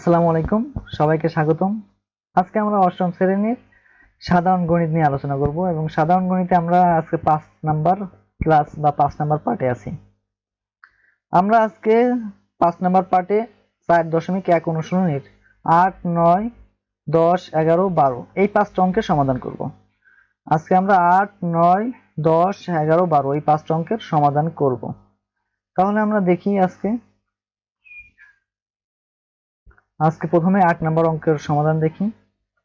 আসসালামু আলাইকুম। সবাইকে স্বাগতম। আজকে আমরা অষ্টম শ্রেণির সাধারণ গণিত নিয়ে আলোচনা করব এবং সাধারণ গণিতে আমরা আজকে পাঁচ নাম্বার ক্লাস বা পাঁচ নাম্বার পার্টে আছি। আমরা আজকে পাঁচ নাম্বার পার্টে চার দশমিক এক অনুশীলনীর আট, নয়, দশ, এগারো, বারো এই পাঁচটা অঙ্কের সমাধান করব। আজকে আমরা আট, নয়, দশ, এগারো, বারো এই পাঁচটা অঙ্কের সমাধান করব। তাহলে আমরা দেখি আজকে আজকে প্রথমে আট নম্বর অঙ্কের সমাধান দেখি।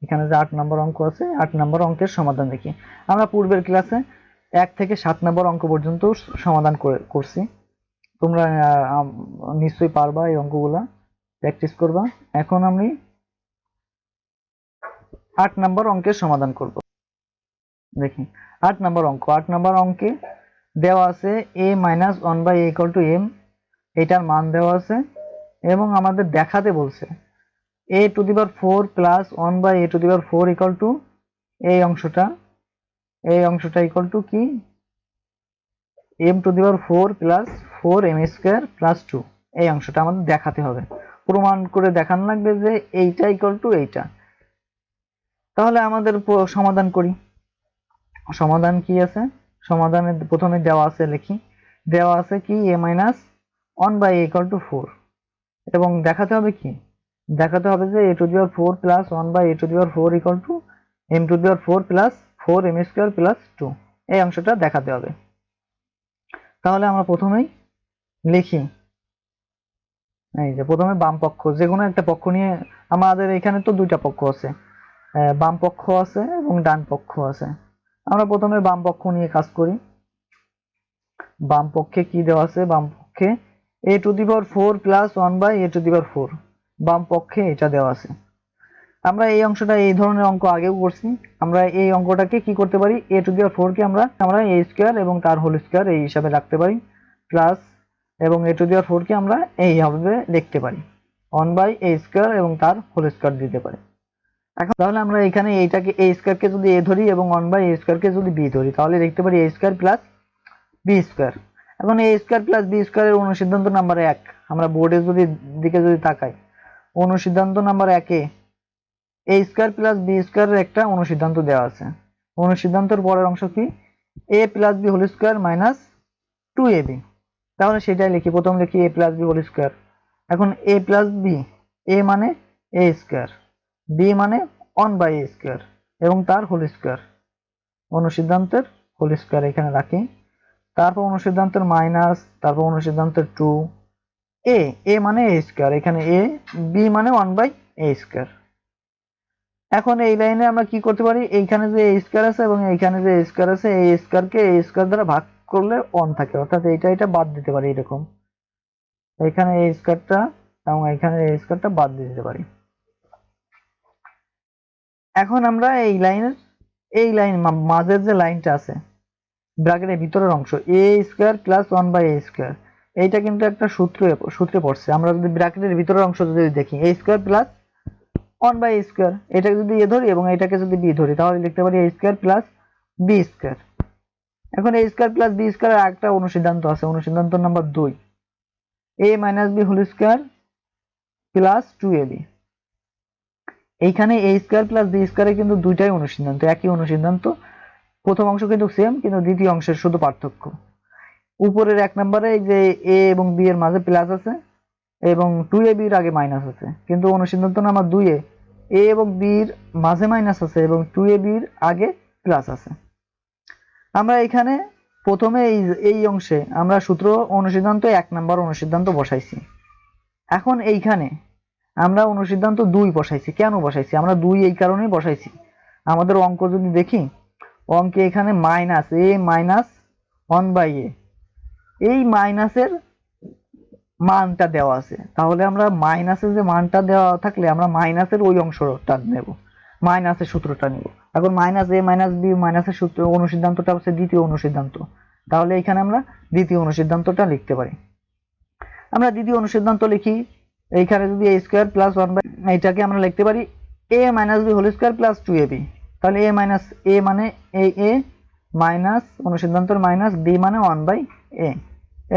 এখানে যে আট নম্বর অঙ্ক আছে, আট নম্বর অঙ্কের সমাধান দেখি। আমরা পূর্বের ক্লাসে এক থেকে সাত নম্বর অঙ্ক পর্যন্ত সমাধান করে, করছি। তোমরা নিশ্চয়ই পারবা এই অঙ্কগুলা, প্র্যাকটিস করবা। এখন আমি আট নম্বর অঙ্কের সমাধান করব। দেখি, আট নম্বর অঙ্ক। আট নম্বর অঙ্কে দেওয়া আছে a minus one by equal to m এটার মান দেওয়া আছে এবং আমাদের দেখাতে বলছে a to the power four plus one by a to the power four equal to এই অংশটা এই অংশটা ইকাল টু কি? M to the power four plus four m square plus two এই অংশটা আমাদের দেখাতে হবে। প্রমাণ করে দেখানো লাগবে যে এইটা ইকাল টু এইটা। তাহলে আমাদের সমাধান করি। সমাধান কি আছে? সমাধানে প্রথমে দেওয়া আছে লিখি। দেওয়া আছে কি a minus one by equal to four এবং দেখাতে হবে কি? দেখাতে হবে যে a to the four plus one by a to the four equal to m to the four plus four m square plus two এই অংশটা দেখাতে হবে। তাহলে আমরা প্রথমেই লিখি। এই যে প্রথমে বাম পক্ষ, যে কোনো একটা পক্ষ নিয়ে আমাদের এখানে তো দুইটা পক্ষ আছে। বাম পক্ষ আছে এবং ডান পক্ষ আছে। আমরা প্রথমে বাম পক্ষ নিয়ে কাজ করি। বাম পক্ষে কি দেওয়া আছে? বাম পক্ষে a to the power four plus one by a to the power four বাম পক্ষে এটা দেওয়া আছে। আমরা এই অংশটা এই ধরনের অঙ্ক আগেও করছি। আমরা এই অঙ্কটাকে কি করতে পারি? এ টু দি পাওয়ার ফোর কে আমরা আমরা এ স্কোয়ার এবং তার হোল স্কোয়ার এই হিসাবে রাখতে পারি। প্লাস এবং এ টু দি পাওয়ার ফোর কে আমরা এইভাবে দেখতে পারি। ওয়ান বাই এ স্কোয়ার এবং তার হোল স্কোয়ার দিতে পারি। এখন তাহলে আমরা এখানে এইটাকে এ স্কোয়ারকে যদি এ ধরি এবং ওয়ান বাই এ স্কোয়ারকে যদি বি ধরি, তাহলে দেখতে পারি a square plus b square এখন এ স্কোয়ার প্লাস বি স্কোয়ারের অনুসিদ্ধান্ত নাম্বার এক। আমরা বোর্ডের যদি দিকে যদি তাকাই অনুসিদ্ধান্ত নাম্বার একে এ স্কোয়ার প্লাস বি স্কোয়ারের একটা অনুসিদ্ধান্ত দেওয়া আছে। অনুসিদ্ধান্তর পরের অংশ কি? A plus b whole square minus two a b তাহলে সেটাই লিখি, প্রথম লিখি a plus b whole square এখন এ প্লাস বি এ মানে এ স্কোয়ার বি মানে ওয়ান বাই এ স্কোয়ার এবং তার হোল স্কোয়ার অনুসিদ্ধান্তের হোল স্কোয়ার এখানে রাখি। তারপর অনুসিদ্ধান্তের মাইনাস তারপর অনুসিদ্ধান্তের টু এ এ মানে এ স্কোয়ার এখানে এ বি মানে ওয়ান বাই এ স্কোয়ার এখন এই লাইনে আমরা কি করতে পারি? এইখানে যে এ স্কোয়ার আছে এবং এইখানে যে এ স্কোয়ার আছে এই স্কোয়ারকে এ স্কোয়ার দ্বারা ভাগ করলে ওয়ান থাকে। অর্থাৎ এইটা এটা বাদ দিতে পারি এরকম। এখানে এই স্কোয়ারটা এবং এখানে এই স্কোয়ারটা বাদ দিতে পারি। এখন আমরা এই লাইনের এই লাইন মাঝের যে লাইনটা আছে, ব্র্যাকেটের ভিতরের অংশ a square plus one by a square এইটা কিন্তু একটা সূত্রে সূত্রে পড়ছে। আমরা যদি ব্র্যাকেটের ভিতরের অংশ যদি দেখি a square plus one by square এটাকে যদি এ ধরি এবং এটাকে যদি বি ধরি, তাহলে লিখতে পারি a square plus b square এখন a square plus b square একটা অনুসিদ্ধান্ত আছে, অনুসিদ্ধান্ত নাম্বার দুই। A minus b whole square plus two a b এইখানে এ স্কোয়ার প্লাস বি স্কোয়ারে কিন্তু দুইটাই অনুসিদ্ধান্ত, একই অনুসিদ্ধান্ত। প্রথম অংশ কিন্তু সেম কিন্তু দ্বিতীয় অংশের শুধু পার্থক্য। উপরের এক নম্বরে এই যে এ এবং বি এর মাঝে প্লাস আছে এবং টু এ বির আগে মাইনাস আছে। কিন্তু অনুসিদ্ধান্ত নাম্বার দুই এ এবং বির মাঝে মাইনাস আছে এবং টু এ বির আগে প্লাস আছে। আমরা এখানে প্রথমে এই এই অংশে আমরা সূত্র অনুসিদ্ধান্ত, এক নম্বর অনুসিদ্ধান্ত বসাইছি। এখন এইখানে আমরা অনুসিদ্ধান্ত দুই বসাইছি। কেন বসাইছি? আমরা দুই এই কারণেই বসাইছি। আমাদের অঙ্ক যদি দেখি, অঙ্কে এখানে minus a minus one by a এই মাইনাসের মানটা দেওয়া আছে। তাহলে আমরা মাইনাসের যে মানটা দেওয়া থাকলে আমরা মাইনাসের ওই অংশটা নেব। মাইনাসের সূত্রটা নেব। এখন মাইনাস এ, মাইনাস বি, মাইনাসের সূত্র অনুসিদ্ধান্তটা হচ্ছে দ্বিতীয় অনুসিদ্ধান্ত। তাহলে এখানে আমরা দ্বিতীয় অনুসিদ্ধান্তটা লিখতে পারি। আমরা দ্বিতীয় অনুসিদ্ধান্ত লিখি। এইখানে যদি a square plus one by এইটাকে আমরা লিখতে পারি a minus b whole square plus two a b তাহলে এ মাইনাস এ মানে এ এ মাইনাস অনুসিদ্ধান্তর মাইনাস বি মানে ওয়ান বাই এ,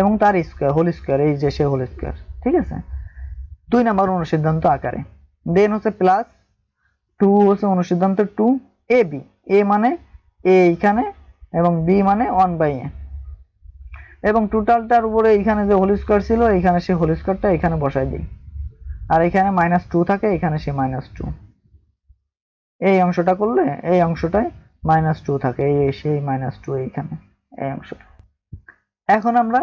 এবং তার স্কোয়ার হোল স্কোয়ার এই যে সে হোল স্কোয়ার ঠিক আছে? দুই নাম্বার অনুসিদ্ধান্ত আকারে। দেন হচ্ছে প্লাস টু হচ্ছে অনুসিদ্ধান্ত টু এ বি এ মানে এ এইখানে এবং বি মানে ওয়ান বাই এ এবং টোটালটার উপরে এইখানে যে হোল স্কোয়ার ছিল, এইখানে সে হোল স্কোয়ারটা এখানে বসাই দিই। আর এখানে মাইনাস টু থাকে, এখানে সে মাইনাস টু এই অংশটা করলে, এই অংশটায় মাইনাস টু থাকে, এই, সেই মাইনাস টু এইখানে, এই অংশটা। এখন আমরা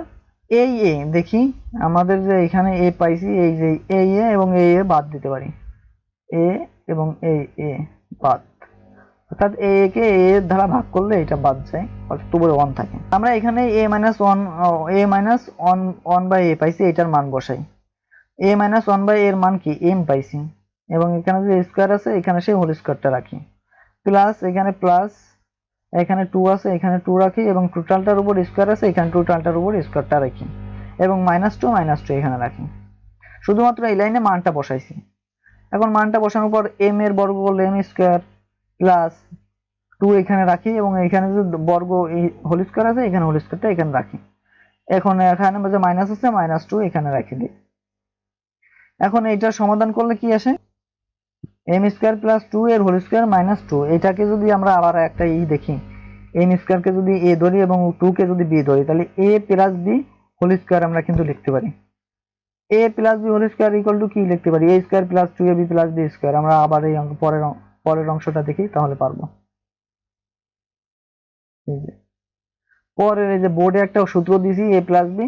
এই এ দেখি, আমাদের যে এখানে এ পাইছি, এই যে এই এ এবং এই এ বাদ দিতে পারি। এ এবং এই এ বাদ। অর্থাৎ এ কে এ এর দ্বারা ভাগ করলে এটা বাদ যায়, অর্থাৎ উপরে ওয়ান থাকে। আমরা এখানে a minus one a minus one one by a পাইছি, এটার মান বসাই। এ মাইনাস ওয়ান বাই এর মান কি? এম পাইছি। এবং এখানে যে স্কোয়ার আছে, এখানে সেই হোল স্কোয়ারটা রাখি। প্লাস এখানে প্লাস এখানে টু আছে, এখানে টু রাখি এবং টোটালটার উপর স্কোয়ার আছে, এখানে টোটালটার উপর স্কোয়ারটা রাখি। এবং মাইনাস টু মাইনাস টু এখানে রাখি। শুধুমাত্র এই লাইনে মানটা বসাইছি। এখন মানটা বসানোর পর এম এর বর্গ করলে এম স্কোয়ার প্লাস টু এখানে রাখি এবং এখানে যে বর্গ এই হোল স্কোয়ার আছে, এখানে হোল স্কোয়ারটা এখানে রাখি। এখন এখানে যে মাইনাস আছে মাইনাস টু এখানে রাখি। দিই এখন এইটার সমাধান করলে কি আসে? এম স্কোয়ার প্লাস টু এর হোল স্কোয়ার মাইনাস টু এটাকে যদি আমরা আবার একটা ই দেখি এম স্কোয়ারকে যদি এ ধরি এবং টু কে যদি বি ধরি, তাহলে a plus b whole square আমরা কিন্তু লিখতে পারি। A plus b whole square equal to কি লিখতে পারি? A square plus two a b plus b square আমরা আবার এই পরের পরের অংশটা দেখি, তাহলে পারব। পরের এই যে বোর্ডে একটা সূত্র দিয়েছি a plus b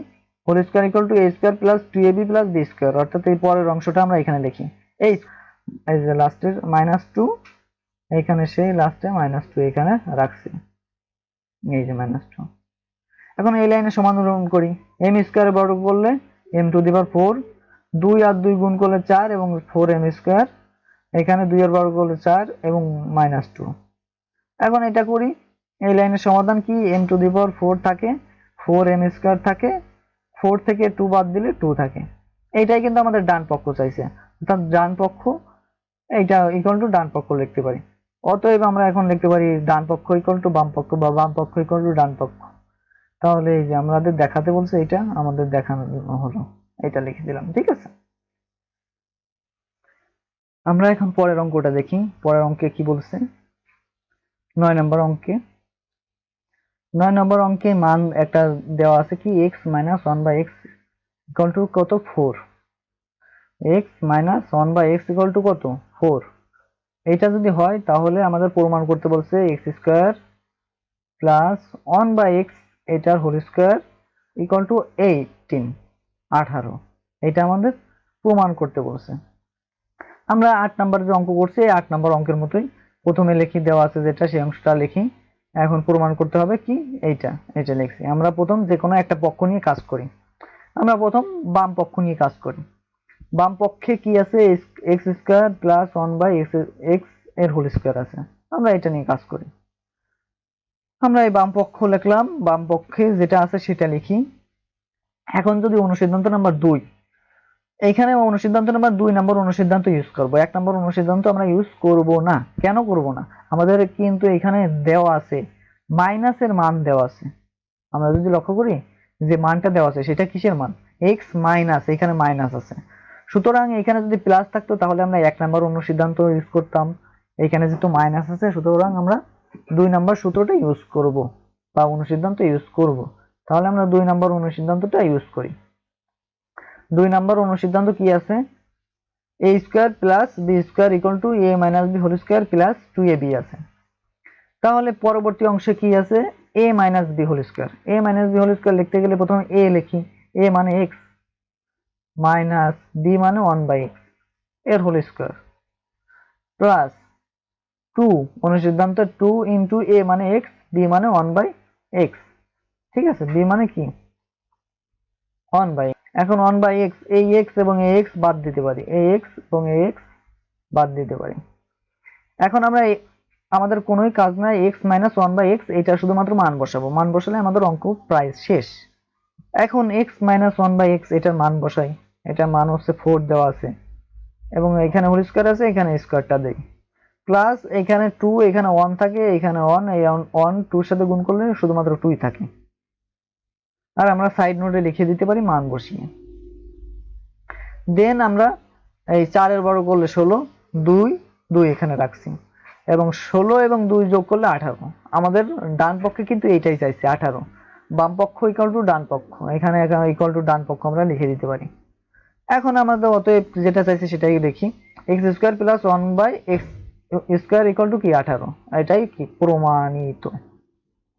whole square equal to a square plus two a b plus b square অর্থাৎ এই পরের অংশটা আমরা এখানে লিখি। এই এই যে লাস্টের মাইনাস টু এখানে সেই লাস্টে মাইনাস টু এখানে রাখছি। এই যে মাইনাস টু এখন এই লাইনে সমাধান করি। এম স্কোয়ার বর্গ করলে m to the power four দুই আর দুই গুণ করলে চার এবং ফোর এম স্কোয়ার এখানে দুই এর বর্গ করলে চার এবং মাইনাস টু এখন এটা করি। এই লাইনের সমাধান কি? M to the power four থাকে ফোর এম স্কোয়ার থাকে ফোর থেকে টু বাদ দিলে টু থাকে। এইটাই কিন্তু আমাদের ডান পক্ষ চাইছে। অর্থাৎ ডান পক্ষ এইটা ইকুয়াল টু ডান পক্ষ লিখতে পারি। অতএব আমরা এখন লিখতে পারি ডান পক্ষ ইকুয়াল টু বাম পক্ষ বা বাম পক্ষ ইকুয়াল টু ডান পক্ষ। তাহলে এই যে আমাদের দেখাতে বলছে এটা, আমাদের দেখানো হলো। এটা লিখে দিলাম, ঠিক আছে? আমরা এখন পরের অঙ্কটা দেখি। পরের অঙ্কে কি বলছে? নয় নম্বর অঙ্কে। নয় নম্বর অঙ্কে মান একটা দেওয়া আছে কি? X minus one by x equal to কত? Four x minus one by x equal to কত? ফোর এটা যদি হয়, তাহলে আমাদের প্রমাণ করতে বলছে x square plus one by x এটার whole square equal to eighteen আঠারো। এটা আমাদের প্রমাণ করতে বলছে। আমরা আট নাম্বার যে অঙ্ক করছি, এই আট নাম্বার অঙ্কের মতোই প্রথমে লিখি, দেওয়া আছে যেটা, সেই অংশটা লিখি। এখন প্রমাণ করতে হবে কি এইটা এটা লিখছি। আমরা প্রথম যে কোনো একটা পক্ষ নিয়ে কাজ করি। আমরা প্রথম বাম পক্ষ নিয়ে কাজ করি। বাম পক্ষে কি আছে? X square plus one by x এক্সের হোল স্কোয়ার আছে। আমরা এটা নিয়ে কাজ করি। আমরা এই বাম পক্ষ লিখলাম। বাম পক্ষে যেটা আছে সেটা লিখি। এখন যদি অনুসিদ্ধান্ত নাম্বার দুই। এইখানে অনুসিদ্ধান্ত নাম্বার দুই নম্বর অনুসিদ্ধান্ত ইউজ করব। এক নম্বর অনুসিদ্ধান্ত আমরা ইউজ করব না। কেন করব না? আমাদের কিন্তু এখানে দেওয়া আছে। মাইনাসের মান দেওয়া আছে। আমরা যদি লক্ষ্য করি যে মানটা দেওয়া আছে, সেটা কিসের মান? এক্স মাইনাস এখানে মাইনাস আছে। সুতরাং এখানে যদি প্লাস থাকতো, তাহলে আমরা এক নম্বর অনুসিদ্ধান্ত ইউজ করতাম। এখানে যেহেতু মাইনাস আছে, সুতরাং আমরা দুই নম্বর সূত্রটা ইউজ করব, বা অনুসিদ্ধান্ত ইউজ করব। তাহলে আমরা দুই নম্বর অনুসিদ্ধান্তটা ইউজ করি। দুই নম্বর অনুসিদ্ধান্ত কি আছে? A square plus b square equal to a minus b whole square plus two a b আছে। তাহলে পরবর্তী অংশে কি আছে? A minus b whole square a minus b whole square লিখতে গেলে প্রথমে এ লিখি। এ মানে এক্স মাইনাস বি মানে ওয়ান বাই এক্সের হোল স্কোয়ার প্লাস টু অনুসিদ্ধান্ত টু ইন্টু এ মানে এক্স বি মানে ওয়ান বাই এক্স ঠিক আছে? বি মানে কি? ওয়ান বাই এখন ওয়ান বাই এক্স এই এক্স এবং এই এক্স বাদ দিতে পারি। এই এক্স এবং এই এক্স বাদ দিতে পারি। এখন আমরা আমাদের কোনোই কাজ নাই x minus one by x এটা শুধুমাত্র মান বসাবো। মান বসালে আমাদের অঙ্ক প্রায় শেষ। এখন x minus one by x এটার মান বসাই। এটার মান হচ্ছে ফোর দেওয়া আছে। এবং এখানে হোল স্কোয়ার আছে, এখানে স্কোয়ারটা দেই। প্লাস এখানে টু এখানে ওয়ান থাকে, এখানে ওয়ান এই ওয়ান টুর সাথে গুণ করলে শুধুমাত্র টুই থাকে। আর আমরা সাইড নোটে লিখে দিতে পারি মান বসিয়ে। দেন আমরা এই চারের বড় করলে ষোলো, দুই দুই এখানে রাখছি। এবং ষোলো এবং দুই যোগ করলে আঠারো। আমাদের ডান পক্ষে কিন্তু এইটাই চাইছে, আঠারো। বাম পক্ষ ইকাল টু ডান পক্ষ। এখানে ইকাল টু ডান পক্ষ আমরা লিখে দিতে পারি। এখন আমাদের অতএব যেটা চাইছে সেটাই দেখি। X square plus one by x square equal to কি? আঠারো। এটাই কি? প্রমাণিত।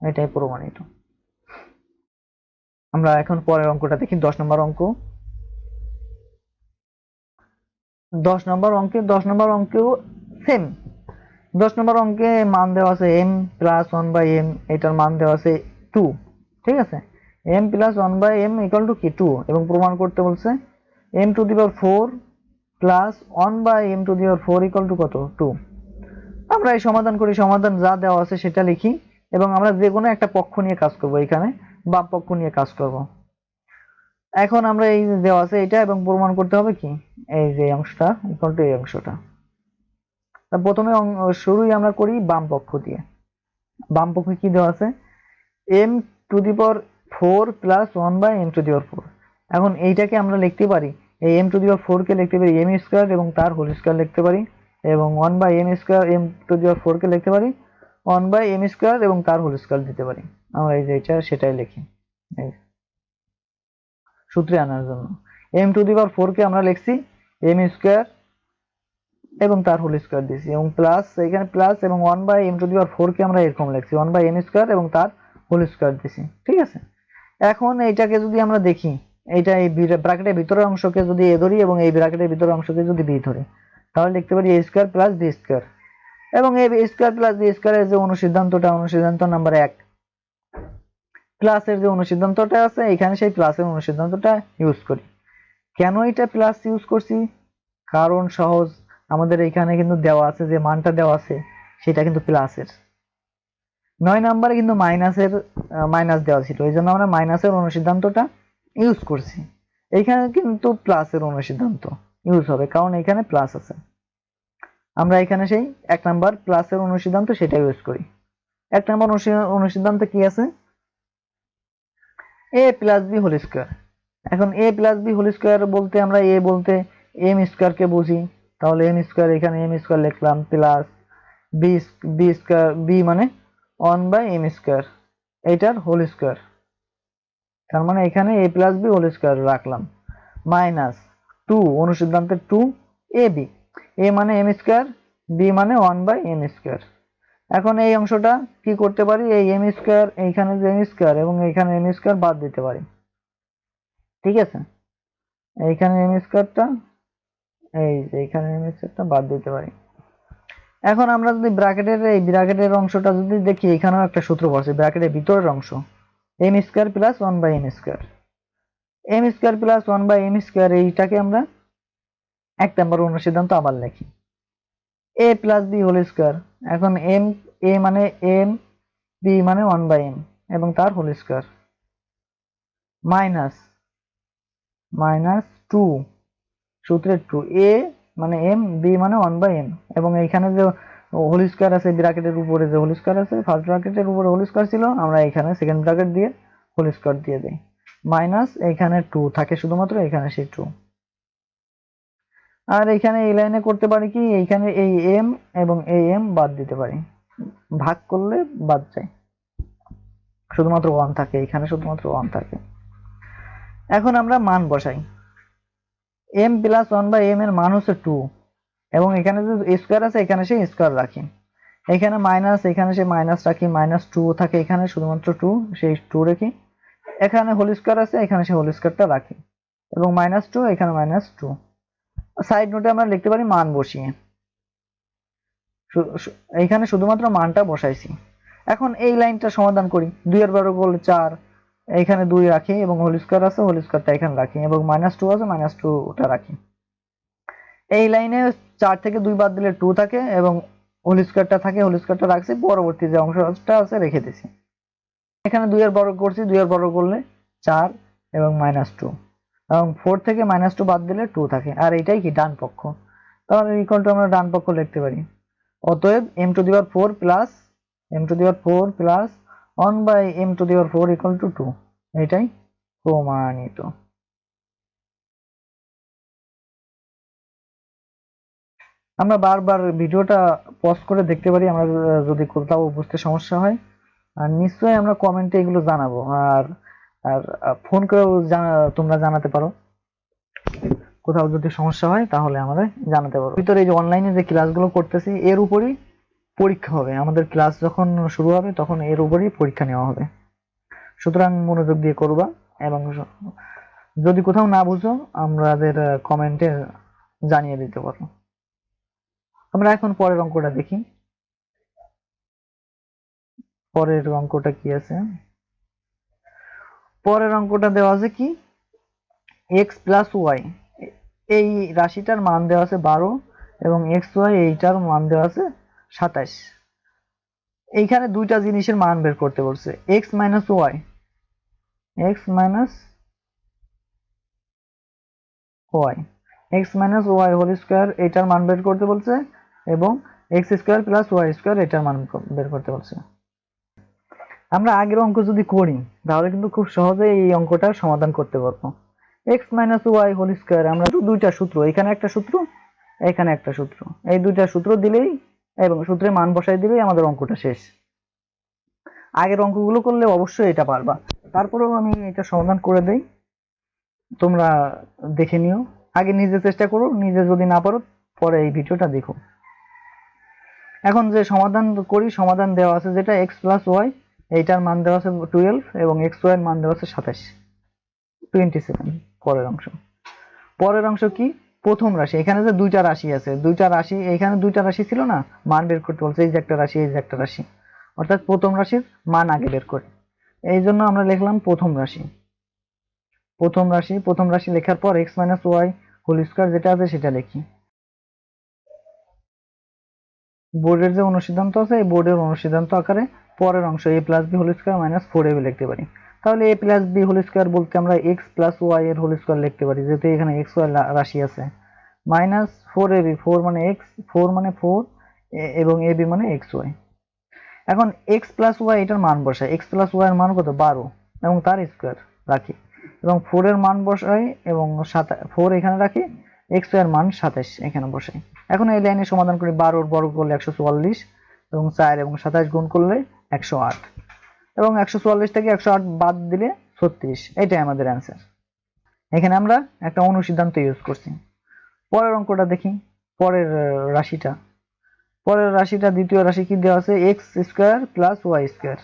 এটাই প্রমাণিত। আমরা এখন পরের অঙ্কটা দেখি। দশ নম্বর অঙ্ক। দশ নম্বর অঙ্কে, দশ নম্বর অঙ্কেও সেম দশ নম্বর অঙ্কে মান দেওয়া আছে m plus one by m এটার মান দেওয়া আছে টু ঠিক আছে? M plus one by m equal to কি? টু এবং প্রমাণ করতে বলছে m to the power four plus one by m to the power four equal to কত? টু আমরা এই সমাধান করি, সমাধান যা দেওয়া আছে সেটা লিখি এবং আমরা যে কোনো একটা পক্ষ নিয়ে কাজ করব এখানে, বাম পক্ষ নিয়ে কাজ করব। এখন আমরা এই দেওয়া আছে এটা এবং প্রমাণ করতে হবে কি? এই যে অংশটা ইকুয়াল টু এই অংশটা। প্রথমে শুরুই আমরা করি বাম পক্ষ দিয়ে। বাম পক্ষে কি দেওয়া আছে? M to the power four plus one by m to the power four এখন এইটাকে আমরা লিখতে পারি, এই এম টু দি পাওয়ার ফোরকে লিখতে পারি এম স্কোয়ার এবং তার হোল স্কোয়ার লিখতে পারি এবং one by m square m to the power ফোরকে লিখতে পারি ওয়ান বাই এম স্কোয়ার এবং তার হোল স্কোয়ার দিতে পারি। আমরা এই যে এটা, সেটাই লিখি। সূত্রে আনার জন্য। এম টু দি পাওয়ার ফোরকে আমরা লিখছি এম স্কোয়ার এবং তার হোল স্কোয়ার দিয়েছি এবং প্লাস এখানে প্লাস এবং one by m to the power ফোরকে আমরা এরকম লিখছি ওয়ান বাই এম স্কোয়ার এবং তার হোল স্কোয়ার দিয়েছি। ঠিক আছে? এখন এইটাকে যদি আমরা দেখি এইটা এই ব্র্যাকেটের ভিতরের অংশকে যদি এ ধরি এবং এই ব্র্যাকেটের ভিতরের অংশকে যদি বি ধরি, তাহলে লিখতে পারি a square plus b square এবং এই স্কোয়ার প্লাস বি স্কোয়ারের যে অনুসিদ্ধান্তটা, অনুসিদ্ধান্ত নাম্বার এক প্লাসের যে অনুসিদ্ধান্তটা আছে, এখানে সেই প্লাসের অনুসিদ্ধান্তটা ইউজ করি। কেন এটা প্লাস ইউজ করছি? কারণ সহজ, আমাদের এখানে কিন্তু দেওয়া আছে, যে মানটা দেওয়া আছে, সেটা কিন্তু প্লাসের নয় নাম্বারে কিন্তু মাইনাসের মাইনাস দেওয়া ছিল, এই জন্য আমরা মাইনাসের অনুসিদ্ধান্তটা ইউজ করছি। এইখানে কিন্তু প্লাসের অনুসিদ্ধান্ত ইউজ হবে, কারণ এখানে প্লাস আছে। আমরা এখানে সেই এক নাম্বার প্লাসের অনুসিদ্ধান্ত সেটা ইউজ করি। এক নাম্বার অনুসিদ্ধান্ত কি আছে? A plus b whole square এখন a plus b whole square বলতে আমরা এ বলতে এম স্কোয়ারকে বুঝি। তাহলে এম স্কোয়ার এখানে এম স্কোয়ার লিখলাম plus b b square b মানে ওয়ান বাই এম স্কোয়ার এটার হোল স্কোয়ার তার মানে এখানে a plus b whole square রাখলাম। মাইনাস টু অনুসিদ্ধান্তের টু এ বি এ মানে এম স্কোয়ার বি মানে ওয়ান বাই এম স্কোয়ার এখন এই অংশটা কি করতে পারি? এই এম স্কোয়ার এইখানে যে এম স্কোয়ার এবং এইখানে এম স্কোয়ার বাদ দিতে পারি। ঠিক আছে? এইখানে এম স্কোয়ারটা এই যে এইখানে এম স্কোয়ারটা বাদ দিতে পারি। এখন আমরা যদি ব্র্যাকেটের এই ব্র্যাকেটের অংশটা যদি দেখি, এখানেও একটা সূত্র বসে ব্র্যাকেটের ভিতরের অংশ। M square plus one by m square m square plus one by m square এইটাকে আমরা এক নম্বর অনুসিদ্ধান্ত আবার লিখি। A plus b whole square এখন এম এ মানে এম বি মানে ওয়ান বাই এম এবং তার whole square minus minus two সূত্রের টু এ মানে এম বি মানে ওয়ান বাই এম এবং এইখানে যে হোল স্কোয়ার আছে ব্র্যাকেটের উপরে যে হোল স্কোয়ার আছে ফার্স্ট ব্র্যাকেটের উপরে হোল স্কোয়ার ছিল, আমরা এখানে সেকেন্ড ব্র্যাকেট দিয়ে হোল স্কোয়ার দিয়ে দিই। মাইনাস এখানে টু থাকে শুধুমাত্র, এখানে সেই টু আর এখানে এই লাইনে করতে পারি কি, এইখানে এই এম এবং এই এম বাদ দিতে পারি। ভাগ করলে বাদ যায়। শুধুমাত্র ওয়ান থাকে, এখানে শুধুমাত্র ওয়ান থাকে। এখন আমরা মান বসাই। M plus one by m এর মান হচ্ছে টু এবং এখানে যে স্কোয়ার আছে, এখানে সেই স্কোয়ার রাখি। এখানে মাইনাস এখানে সে মাইনাস রাখি মাইনাস টু থাকে এখানে, শুধুমাত্র টু সেই টু রেখি। এখানে হোল স্কোয়ার আছে, এখানে সেই হোল স্কোয়ারটা রাখি। এবং মাইনাস টু এখানে মাইনাস টু সাইড নোটে আমরা লিখতে পারি মান বসিয়ে। এইখানে শুধুমাত্র মানটা বসাইছি। এখন এই লাইনটা সমাধান করি। দুইয়ের বারো গোল চার এইখানে দুই রাখি এবং হোল স্কোয়ার আছে হোল স্কোয়ারটা এখানে রাখি এবং মাইনাস টু আছে মাইনাস টু ওটা রাখি। এই লাইনে চার থেকে দুই বাদ দিলে টু থাকে এবং হোল স্কোয়ারটা থাকে হোল স্কোয়ারটা রাখছি, পরবর্তী যে অংশটা আছে রেখে দিছি। এখানে দুইয়ের বর্গ করছি, দুইয়ের বর্গ করলে চার এবং মাইনাস টু এবং ফোর থেকে মাইনাস টু বাদ দিলে টু থাকে। আর এটাই কি ডান পক্ষ? তাহলে ইকুয়াল টু আমরা ডান পক্ষ লিখতে পারি। অতএব m to the power four plus m to the power four plus one by m to the power four equal to two এটাই প্রমাণিত। আমরা বারবার ভিডিওটা পজ করে দেখতে পারি, আমরা যদি কোথাও বুঝতে সমস্যা হয়। আর নিশ্চয়ই আমরা কমেন্টে এগুলো জানাব। আর আর ফোন করেও তোমরা জানাতে পারো। কোথাও যদি সমস্যা হয়, তাহলে আমাদের জানাতে পারো। ভিতরে এই যে অনলাইনে যে ক্লাসগুলো করতেছি, এর উপরই পরীক্ষা হবে। আমাদের ক্লাস যখন শুরু হবে, তখন এর উপরই পরীক্ষা নেওয়া হবে। সুতরাং মনোযোগ দিয়ে করবা এবং যদি কোথাও না বুঝো, আমাদের কমেন্টে জানিয়ে দিতে পারো। আমরা এখন পরের অঙ্কটা দেখি। পরের অঙ্কটা কি আছে? পরের অঙ্কটা দেওয়া আছে কি? এক্স প্লাস ওয়াই এই রাশিটার মান দেওয়া আছে বারো এবং এক্স ওয়াই এইটার মান দেওয়া আছে সাতাশ। এইখানে দুইটা জিনিসের মান বের করতে বলছে x minus y x minus y x minus y whole square এটার মান বের করতে বলছে এবং x square plus y square এটার মান বের করতে বলছে। আমরা আগের অঙ্ক যদি করি, তাহলে কিন্তু খুব সহজে এই অঙ্কটার সমাধান করতে পারব। X minus y whole square আমরা দুইটা সূত্র, এখানে একটা সূত্র, এখানে একটা সূত্র। এই দুইটা সূত্র দিলেই এবং সূত্রে মান বসাই দিলেই আমাদের অঙ্কটা শেষ। আগের অঙ্কগুলো করলে অবশ্যই এটা পারবা। তারপরেও আমি এটা সমাধান করে দেই। তোমরা দেখে নিও। আগে নিজে চেষ্টা করো, নিজে যদি না পারো, পরে এই ভিডিওটা দেখো। এখন যে সমাধান করি, সমাধান দেওয়া আছে যেটা এক্স প্লাস ওয়াই এইটার মান দেওয়া আছে টুয়েলভ এবং এক্স ওয়াই মান দেওয়া আছে সাতাশ। টোয়েন্টি সেভেন পরের অংশ। পরের অংশ কি? প্রথম রাশি। এখানে যে দুইটা রাশি আছে, দুইটা রাশি এখানে দুইটা রাশি ছিল না? মান বের করতে বলছে, এই যে একটা রাশি, এই যে একটা রাশি। অর্থাৎ প্রথম রাশির মান আগে বের করে। এই জন্য আমরা লিখলাম প্রথম রাশি। প্রথম রাশি প্রথম রাশি লেখার পর x minus y whole square যেটা আছে সেটা লিখি। বোর্ডের যে অনুসিদ্ধান্ত আছে, এই বোর্ডের অনুসিদ্ধান্ত আকারে পরের অংশ a plus b whole square minus four a লিখতে পারি। তাহলে a plus b whole square বলতে আমরা এক্স প্লাস ওয়াই এর হোল স্কোয়ার লিখতে পারি, যেহেতু এখানে এক্স ওয়াই রাশি আছে। Minus four a b four মানে এক্স ফোর মানে ফোর এবং এ বি মানে এক্স ওয়াই এখন এক্স প্লাস ওয়াই এটার মান বসাই। এক্স প্লাস ওয়াই এর মান কত? বারো, এবং তার স্কোয়ার রাখি। এবং ফোর এর মান বসাই, এবং সাতা ফোর এখানে রাখি এক্স ওয়াই এর মান সাতাশ এখানে বসাই। এখন এই লাইনে সমাধান করি বারোর বর্গ করলে একশো চুয়াল্লিশ এবং চার এবং সাতাশ গুণ করলে একশো আট। এবং একশো চুয়াল্লিশ থেকে একশো আট বাদ দিলে ছত্রিশ। এটাই আমাদের অ্যান্সার এখানে আমরা একটা অনুসিদ্ধান্ত ইউজ করছি। পরের অঙ্কটা দেখি। পরের রাশিটা। পরের রাশিটা দ্বিতীয় রাশি কি দেওয়া আছে? X square plus y square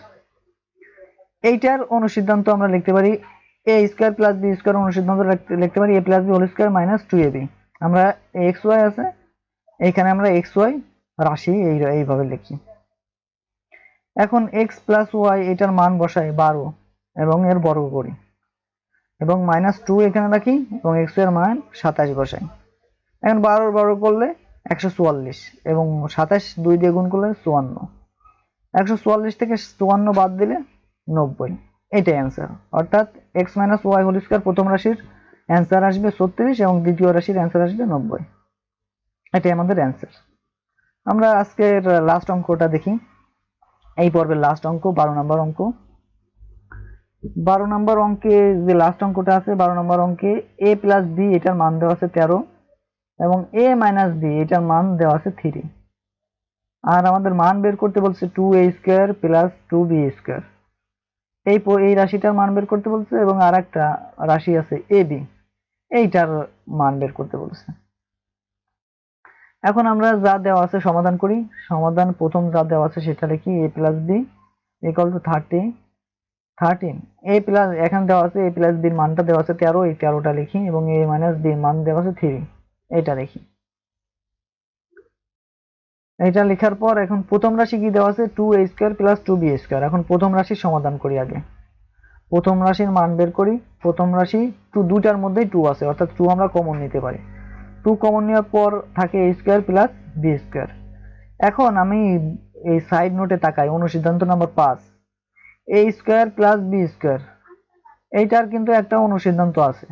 এইটার অনুসিদ্ধান্ত আমরা লিখতে পারি a square plus b square অনুসিদ্ধান্ত লিখতে- পারি a plus b whole square minus two a b আমরা এক্স ওয়াই আছে এইখানে আমরা এক্স ওয়াই রাশি এই, এইভাবে লিখি। এখন এক্স প্লাস ওয়াই এটার মান বসাই বারো এবং এর বর্গ করি। এবং মাইনাস টু এখানে রাখি এবং এক্সের মান সাতাশ বসাই। এখন বারোর বর্গ করলে একশো চুয়াল্লিশ এবং সাতাশ দুই দিয়ে গুণ করলে চুয়ান্ন। একশো চুয়াল্লিশ থেকে চুয়ান্ন বাদ দিলে নব্বই। এটাই অ্যান্সার অর্থাৎ x minus y whole square প্রথম রাশির অ্যান্সার আসবে ছত্রিশ এবং দ্বিতীয় রাশির অ্যান্সার আসবে নব্বই। এটাই আমাদের অ্যান্সার আমরা আজকের লাস্ট অঙ্কটা দেখি। এই পর্বের লাস্ট অঙ্ক, বারো নম্বর অঙ্ক। বারো নম্বর অঙ্কে যে লাস্ট অঙ্কটা আছে, বারো নম্বর অঙ্কে এ প্লাস বি এটার মান দেওয়া আছে তেরো এবং এ মাইনাস বি এটার মান দেওয়া আছে থ্রি আর আমাদের মান বের করতে বলছে two a square plus two b square এই এই রাশিটার মান বের করতে বলছে এবং আর একটা রাশি আছে এ বি এইটার মান বের করতে বলছে। এখন আমরা যা দেওয়া আছে সমাধান করি। সমাধান প্রথম যা দেওয়া আছে সেটা লিখি a plus b equal to thirty thirteen a plus এখানে দেওয়া আছে এ প্লাস বির মানটা দেওয়া আছে তেরো। এই তেরোটা লিখি এবং এ মাইনাস বির মান দেওয়া আছে থ্রি এটা লিখি। এটা লেখার পর এখন প্রথম রাশি কি দেওয়া আছে? Two a square plus two b square এখন প্রথম রাশির সমাধান করি আগে। প্রথম রাশির মান বের করি। প্রথম রাশি টু দুটার মধ্যেই টু আছে, অর্থাৎ টু আমরা কমন নিতে পারি। টু কমন নেওয়ার পর থাকে a square plus b square এখন আমি এই সাইড নোটে তাকাই, অনুসিদ্ধান্ত নাম্বার পাঁচ। A square plus b square এইটার কিন্তু একটা অনুসিদ্ধান্ত আছে।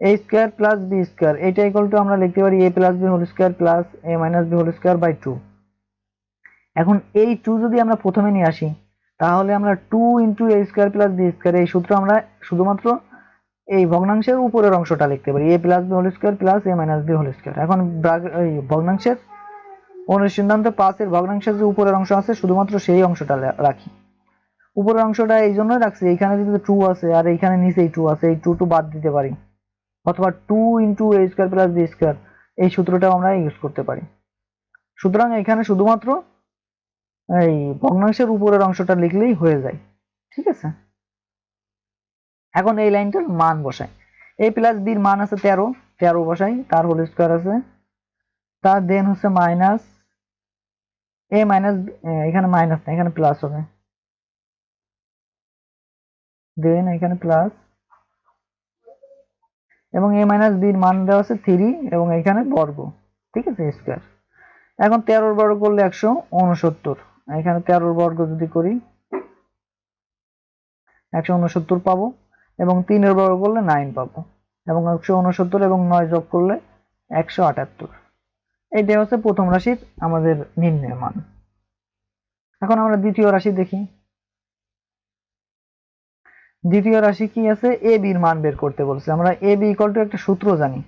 A square plus b square এইটা ইকুয়াল টু আমরা লিখতে পারি a plus b whole square plus a minus b whole square by two এখন এই টু যদি আমরা প্রথমে নিয়ে আসি, তাহলে আমরা two into a square plus b square এই সূত্র আমরা শুধুমাত্র এই ভগ্নাংশের উপরের অংশটা লিখতে পারি। A plus b whole square plus a minus b whole square এখন এই ভগ্নাংশের অনুসিদ্ধান্ত পাঁচের ভগ্নাংশের যে উপরের অংশ আছে, শুধুমাত্র সেই অংশটা রাখি। উপরের অংশটা এই জন্যই রাখছি, এইখানে যদি টু আছে আর এইখানে নিচেই টু আছে এই টু টু বাদ দিতে পারি। অথবা two into a square plus b square এই সূত্রটাও আমরা ইউজ করতে পারি। সুতরাং এখানে শুধুমাত্র এই ভগ্নাংশের উপরের অংশটা লিখলেই হয়ে যায়। ঠিক আছে? এখন এই লাইনটার মান বসাই। এ প্লাস বির মান আছে তেরো তেরো বসাই, তার হোল স্কোয়ার আছে। তার দেন হচ্ছে মাইনাস এ মাইনাস এখানে মাইনাস না এখানে প্লাস হবে। দেন এখানে প্লাস এবং এ মাইনাস বির মান দেওয়া আছে থ্রি এবং এখানে বর্গ, ঠিক আছে স্কোয়ার এখন তেরোর বর্গ করলে একশো উনসত্তর এখানে তেরোর বর্গ যদি করি, একশো উনসত্তর পাবো। এবং তিনের বর্গ করলে নাইন পাবো। এবং একশো উনসত্তর এবং নয় যোগ করলে একশো আটাত্তর। এইটাই হচ্ছে প্রথম রাশির আমাদের নির্ণয় মান। এখন আমরা দ্বিতীয় রাশি দেখি। দ্বিতীয় রাশি কি আছে? এ বির মান বের করতে বলছে। আমরা এ, বি ইকুয়াল টু একটা সূত্র জানি।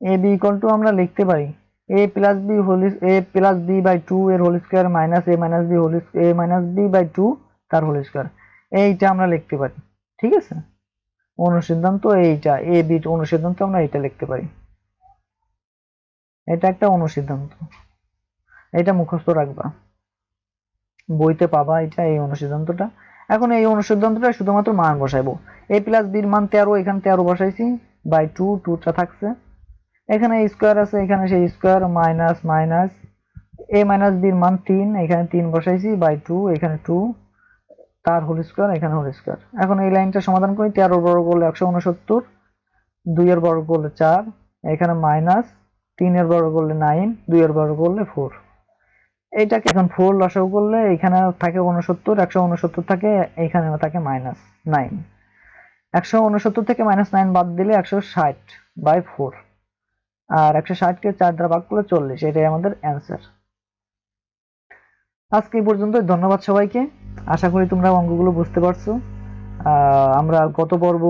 এ, বি ইকুয়াল টু আমরা লিখতে পারি। A plus b whole a plus b by two এর whole square minus a minus b whole a minus b by two তার হোল স্কোয়ার এইটা আমরা লিখতে পারি। ঠিক আছে? অনুসিদ্ধান্ত এইটা এ বি অনুসিদ্ধান্ত আমরা এইটা লিখতে পারি। এটা একটা অনুসিদ্ধান্ত। এটা মুখস্থ রাখবা। বইতে পাবা এটা এই অনুসিদ্ধান্তটা। এখন এই অনুসিদ্ধান্তটা শুধুমাত্র মান বসাইবো। এ প্লাস বির মান তেরো, এখানে তেরো বসাইছি বাই টু টুটা থাকছে। এখানে স্কোয়ার আছে, এখানে সেই square minus minus a minus বির মান তিন, এখানে তিন বসাইছি বাই টু এখানে টু তার হোল স্কোয়ার এখানে হোল স্কোয়ার এখন এই লাইনটা সমাধান করি তেরো বর্গ করলে একশো উনসত্তর দুইয়ের বর্গ করলে চার, এখানে মাইনাস তিনের বর্গ করলে নাইন দুইয়ের বর্গ করলে ফোর এইটাকে এখন ফোর লসাগু করলে এখানে থাকে উনসত্তর একশো উনসত্তর থাকে এখানে থাকে মাইনাস নাইন একশো উনসত্তর থেকে মাইনাস নাইন বাদ দিলে একশো ষাট বাই ফোর আর একশো ষাটকে চার দ্বারা ভাগ করলে চল্লিশ, এটাই আমাদের অ্যান্সার আজকে এই পর্যন্ত ধন্যবাদ সবাইকে। আশা করি তোমরা অঙ্কগুলো বুঝতে পারছ। আমরা গত পর্ব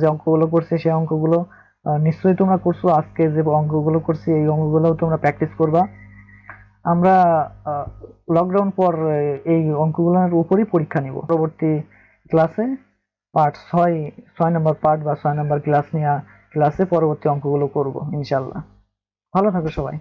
যে অঙ্কগুলো করছি, সেই অঙ্কগুলো নিশ্চয়ই তোমরা করছ। আজকে যে অঙ্কগুলো করছি, এই অঙ্কগুলো তোমরা প্র্যাকটিস করবা। আমরা লকডাউন পর এই অঙ্কগুলোর উপরই পরীক্ষা নিব। পরবর্তী ক্লাসে পার্ট ছয় ছয় নম্বর পার্ট বা ছয় নম্বর ক্লাস নিয়ে ক্লাসে পরবর্তী অঙ্কগুলো করব ইনশাল্লাহ ভালো থাকো সবাই।